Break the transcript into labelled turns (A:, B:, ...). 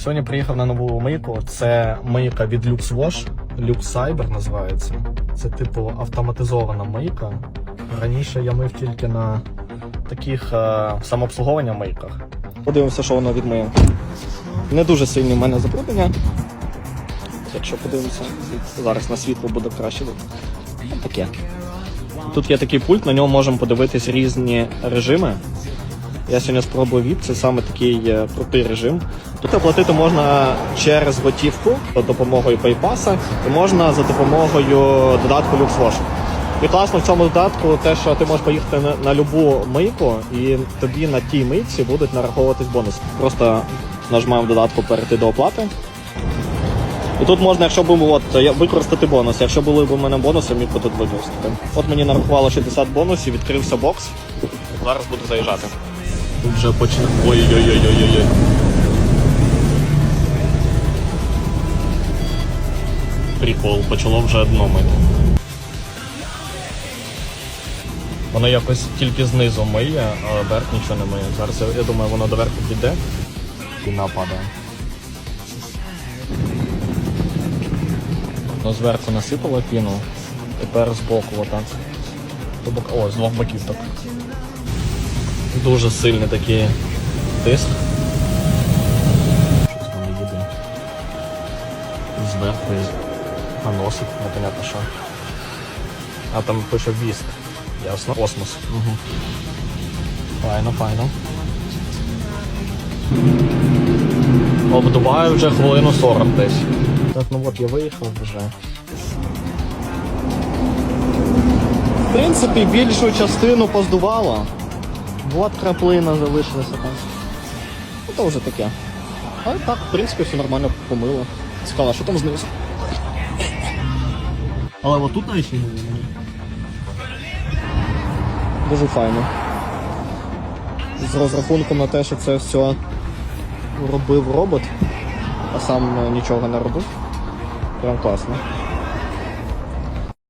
A: Сьогодні приїхав на нову мийку. Це мийка від LuxWash. Lux Cyber називається. Це типу автоматизована мийка. Раніше я мив тільки на таких е, самообслуговування мийках. Подивимося, що воно відмиє. Не дуже сильні в мене забруднення. Якщо подивимося, зараз на світло буде краще. Таке. Тут є такий пульт, на ньому можемо подивитись різні режими. Я сьогодні спробую VIP, це саме такий е, крутий режим. Тут оплатити можна через готівку за допомогою PayPass, і можна за допомогою додатку LuxWash. І класно в цьому додатку те, що ти можеш поїхати на, на любу мийку, і тобі на тій мийці будуть нараховуватись бонуси. Просто нажимаємо додатку перейти до оплати. І тут можна, якщо б от, використати бонус. Якщо були б у мене бонуси, міг би тут використати. От мені нарахувало 60 бонусів, відкрився бокс. Зараз буду заїжджати. Вже почне. Ой-ой-ой-ой-ой. Прикол, почало вже дно мити. Воно якось тільки знизу миє, а верх нічого не миє. Зараз я, думаю, воно доверху піде і нападає. Ну, зверху насипало піну, тепер збоку отак. О, з двох боків так. Дуже сильний такий тиск. Щось воно їде. Зверху і наносить, непонятно що. А там пише віск. Ясно. Космос. Угу. Файно, файно. Обдуваю вже хвилину 40 десь. Так, ну от я виїхав вже. В принципі, більшу частину поздувало. Вот краплина залишилася там. Ну то таке. Але так, в принципі, все нормально помило. Цікаво, що там знизу. Але отут тут навіть не було. Дуже файно. З розрахунком на те, що це все робив робот, а сам е, нічого не робив. Прям класно.